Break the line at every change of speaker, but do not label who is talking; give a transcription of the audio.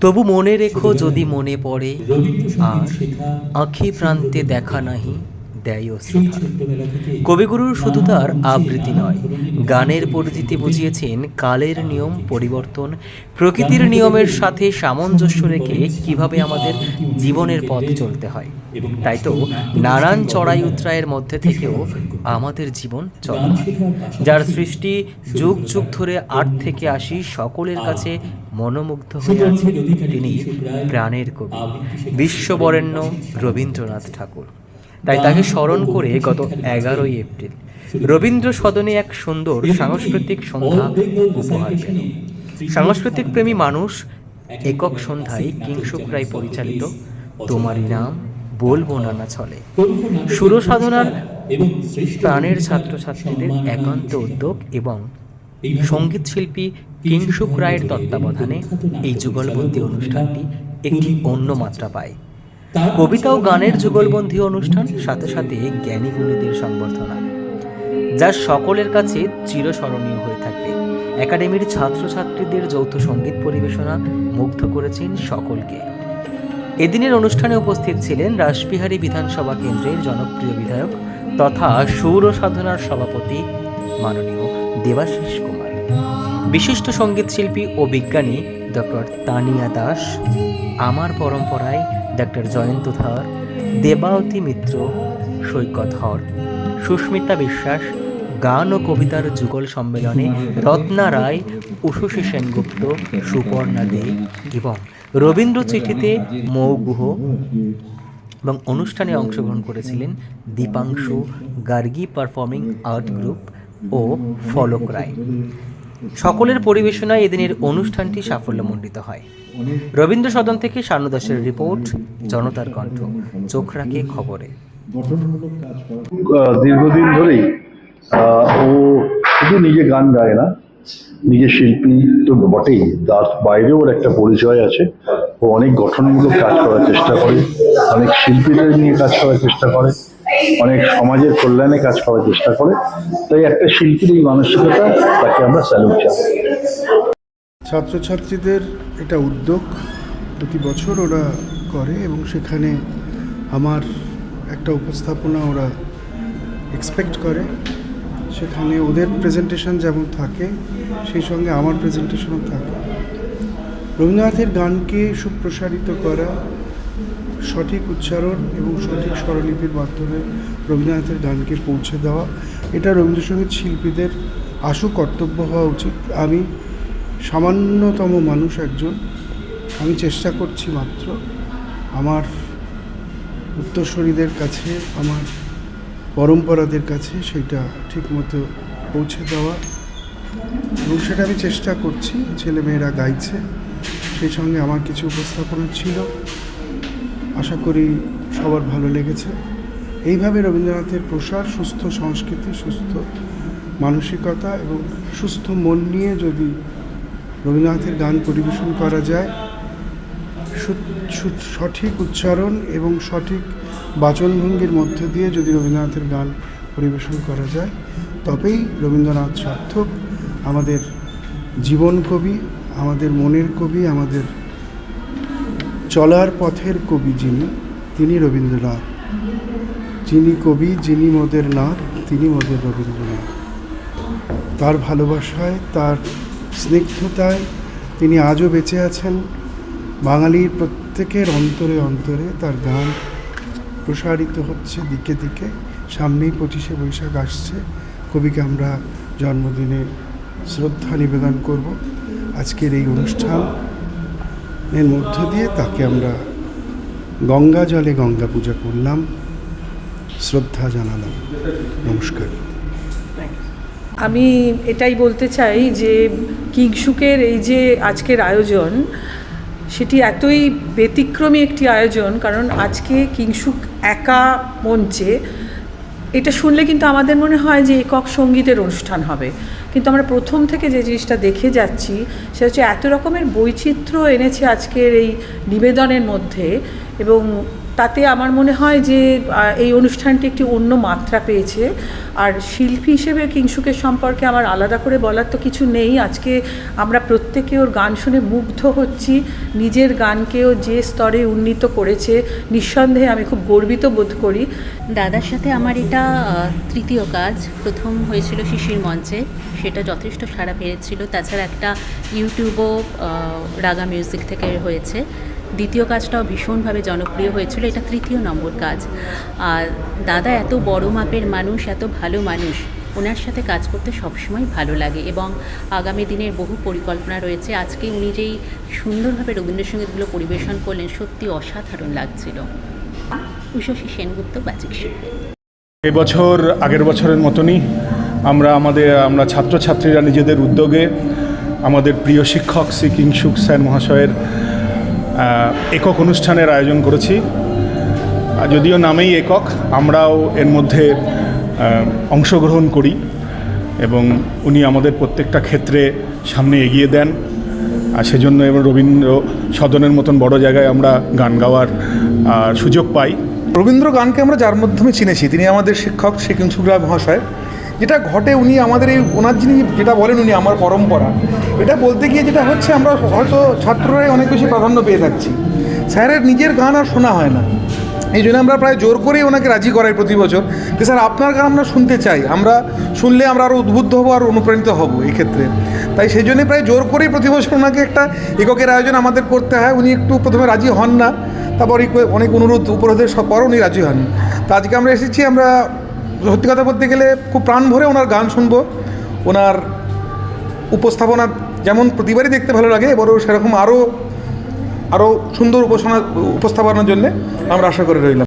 তবু মনে রেখো যদি মনে পড়ে আর আঁখি প্রান্তে দেখা নাহি দেয় অশ্রুধারা। কবিগুরুর শুধু তার আবৃত্তি নয় গানের পরিধিতে বুঝিয়েছেন কালের নিয়ম পরিবর্তন প্রকৃতির নিয়মের সাথে সামঞ্জস্য রেখে কীভাবে আমাদের জীবনের পথ চলতে হয়। তাই তো নানান চড়াই উতরায়ের মধ্যে থেকেও আমাদের জীবন চলে। যার সৃষ্টি যুগ যুগ ধরে আট থেকে আসি সকলের কাছে মনোমুগ্ধ হয়ে আছে তিনি প্রাণের কবি। বিশ্ববরেণ্য রবীন্দ্রনাথ ঠাকুর। তাই তাকে স্মরণ করে গত এগারোই এপ্রিল। রবীন্দ্র সদনে এক সুন্দর সাংস্কৃতিক সন্ধ্যা উপহার পেল সাংস্কৃতিক প্রেমী মানুষ একক সন্ধ্যায় কিংসুক রায় পরিচালিত তোমারই নাম বলব না না চলে সুর সাধনার
এবং
প্রাণের ছাত্রছাত্রীদের একান্ত উদ্যোগ এবং সংগীত শিল্পী কিংসুক রায়ের তত্ত্বাবধানে এই যুগলবন্দি অনুষ্ঠানটি একটি অন্য মাত্রা পায়। কবিতা ও গানের যুগলবন্দি অনুষ্ঠান সাথে সাথে জ্ঞানী গুণীদের সংবর্ধনা যা সকলের কাছে চিরস্মরণীয় হয়ে থাকবে। একাডেমির ছাত্রছাত্রীদের যৌথ সংগীত পরিবেশনা মুগ্ধ করেছেন সকলকে। এদিনের অনুষ্ঠানে উপস্থিত ছিলেন রাসবিহারী বিধানসভা কেন্দ্রের জনপ্রিয় বিধায়ক তথা সৌর সাধনার সভাপতি মাননীয় দেবাশিস কুমার। বিশিষ্ট সংগীত শিল্পী ও বিজ্ঞানী ডক্টর তানিয়া দাস আমার পরম্পরায় ডক্টর জয়ন্ত ধর দেবাবতী মিত্র, সৈকত হর। সুস্মিতা বিশ্বাস, গান ও কবিতার যুগল সম্মেলনে রত্না রায়, উষসী সেনগুপ্ত, সুপর্ণা দে এবং রবীন্দ্র চিঠিতে মৌগুহ এবং অনুষ্ঠানে অংশগ্রহণ করেছিলেন Dipanshu, Gargi performing art group ও ফলক রায়। সকলের পরিবেশনায় এদিনের অনুষ্ঠানটি সাফল্যমণ্ডিত হয়। রবীন্দ্র সদন থেকে শানু দাসের রিপোর্ট, জনতার কণ্ঠ। চোখ রাখে খবরে।
দীর্ঘদিন ধরেই ও শুধু নিজে গান গায় না নিজে শিল্পী তো বটেই, তার বাইরেও ওর একটা পরিচয় আছে। ও অনেক গঠনমূলক কাজ করার চেষ্টা করে, অনেক শিল্পীদের নিয়ে কাজ করার চেষ্টা করে। অনেক সমাজের কল্যাণে কাজ করার চেষ্টা করে। তাই একটা শিল্পীর এই মানসিকতা তাকে আমরা স্যালুট
ছাত্রছাত্রীদের এটা উদ্যোগ। প্রতি বছর ওরা করে এবং সেখানে আমার একটা উপস্থাপনা ওরা এক্সপেক্ট করে। সেখানে ওদের প্রেজেন্টেশন যেমন থাকে, সেই সঙ্গে আমার প্রেজেন্টেশনও থাকে। রবীন্দ্রনাথের গানকে সুপ্রসারিত করা সঠিক উচ্চারণ এবং সঠিক স্বরলিপির মাধ্যমে রবীন্দ্রনাথের গানকে পৌঁছে দেওয়া। এটা রবীন্দ্রসঙ্গীত শিল্পীদের আশু কর্তব্য হওয়া উচিত। আমি সামান্যতম মানুষ একজন। আমি চেষ্টা করছি মাত্র আমার উত্তরসূরিদের কাছে, আমার পরম্পরাদের কাছে সেটা ঠিকমতো পৌঁছে দেওয়া। এবং সেটা আমি চেষ্টা করছি। ছেলেমেয়েরা গাইছে। সেই সঙ্গে আমার কিছু উপস্থাপনা ছিল। আশা করি সবার ভালো লেগেছে। এইভাবে রবীন্দ্রনাথের প্রসার, সুস্থ সংস্কৃতি, সুস্থ মানসিকতা এবং সুস্থ মন নিয়ে যদি রবীন্দ্রনাথের গান পরিবেশন করা যায় সঠিক উচ্চারণ এবং সঠিক বাচনভঙ্গির মধ্য দিয়ে যদি রবীন্দ্রনাথের গান পরিবেশন করা যায়, তবেই রবীন্দ্রনাথ সার্থক। আমাদের জীবন কবি, আমাদের মনের কবি, আমাদের চলার পথের কবি যিনি, তিনি রবীন্দ্রনাথ। যিনি কবি, যিনি মোদের নাথ, তিনি মোদের রবীন্দ্রনাথ। তার ভালোবাসায়, তার স্নিগ্ধতায় তিনি আজও বেঁচে আছেন। বাঙালির প্রত্যেকের অন্তরে অন্তরে তার গান প্রসারিত হচ্ছে দিকে দিকে। সামনেই পঁচিশে বৈশাখ আসছে। কবিকে আমরা জন্মদিনে শ্রদ্ধা নিবেদন করব। আজকের এই অনুষ্ঠানের মধ্য দিয়ে তাকে আমরা গঙ্গা জলে গঙ্গা পূজা করলাম। শ্রদ্ধা জানালাম। নমস্কার।
আমি এটাই বলতে চাই যে কিংসুকের এই যে আজকের আয়োজন, সেটি এতই ব্যতিক্রমী একটি আয়োজন, কারণ আজকে কিংসুক একা মঞ্চে এটা শুনলে কিন্তু আমাদের মনে হয় যে একক সঙ্গীতের অনুষ্ঠান হবে। কিন্তু আমরা প্রথম থেকে যে জিনিসটা দেখে যাচ্ছি, সেটা হচ্ছে এত রকমের বৈচিত্র্য এনেছে আজকের এই নিবেদনের মধ্যে এবং তাতে আমার মনে হয় যে এই অনুষ্ঠানটি একটি অন্য মাত্রা পেয়েছে। আর শিল্পী হিসেবে কিংসুকের সম্পর্কে আমার আলাদা করে বলার তো কিছু নেই। আজকে আমরা প্রত্যেকে ওর গান শুনে মুগ্ধ হচ্ছি। নিজের গানকেও যে স্তরে উন্নীত করেছে, নিঃসন্দেহে আমি খুব গর্বিত বোধ করি।
দাদার সাথে আমার এটা তৃতীয় কাজ। প্রথম হয়েছিল শিশির মঞ্চে। সেটা যথেষ্ট সাড়া পেয়েছিল। তাছাড়া একটা ইউটিউবও রাগা মিউজিক থেকে হয়েছে। দ্বিতীয় কাজটাও ভীষণভাবে জনপ্রিয় হয়েছিল, এটা তৃতীয় নম্বর কাজ। আর দাদা এত বড় মাপের মানুষ, এত ভালো মানুষ, ওনার সাথে কাজ করতে সবসময় ভালো লাগে এবং আগামী দিনের বহু পরিকল্পনা রয়েছে। আজকে উনি যেই সুন্দরভাবে রবীন্দ্রসঙ্গীতগুলো পরিবেশন করলেন, সত্যি অসাধারণ লাগছিল। উষসী সেনগুপ্ত, বাচিক শিল্পী।
এবছর আগের বছরের মতনই আমরা আমাদের, আমরা ছাত্রছাত্রীরা নিজেদের উদ্যোগে আমাদের প্রিয় শিক্ষক শ্রী কিংসুক স্যার মহাশয়ের একক অনুষ্ঠানের আয়োজন করেছি। যদিও নামেই একক, আমরাও এর মধ্যে অংশগ্রহণ করি এবং উনি আমাদের প্রত্যেকটা ক্ষেত্রে সামনে এগিয়ে দেন। আর সেজন্য এবার রবীন্দ্র সদনের মতন বড় জায়গায় আমরা গান গাওয়ার সুযোগ পাই।
রবীন্দ্র গানকে আমরা যার মাধ্যমে চিনেছি, তিনি আমাদের শিক্ষক শ্রী কিংসুকরায় মহাশয়। যেটা ঘটে উনি আমাদের এই, ওনার যিনি যেটা বলেন উনি আমার পরম্পরা। এটা বলতে গিয়ে যেটা হচ্ছে, আমরা হয়তো ছাত্ররাই অনেক বেশি প্রাধান্য পেয়ে থাকছি। স্যারের নিজের গান আর শোনা হয় না। এই জন্য আমরা প্রায় জোর করেই ওনাকে রাজি করাই প্রতি বছর। যে স্যার, আপনার গান আমরা শুনতে চাই। আমরা শুনলে আমরা আরও উদ্বুদ্ধ হব আর অনুপ্রাণিত হব এই ক্ষেত্রে। তাই সেই জন্যে প্রায় জোর করেই প্রতি বছর ওনাকে একটা এককের আয়োজন আমাদের করতে হয়। উনি একটু প্রথমে রাজি হন না। তারপর অনেক অনুরোধ, উপরোধের সব পর উনি রাজি হন। তা আজকে আমরা এসেছি, আমরা সত্যি কথা বলতে গেলে খুব প্রাণ ভরে ওনার গান শুনব। ওনার উপস্থাপনা যেমন প্রতিবারই দেখতে ভালো লাগে, এবারও সেরকম আরও আরও সুন্দর উপাসনা, উপস্থাপনার জন্যে আমরা আশা করে রইলাম।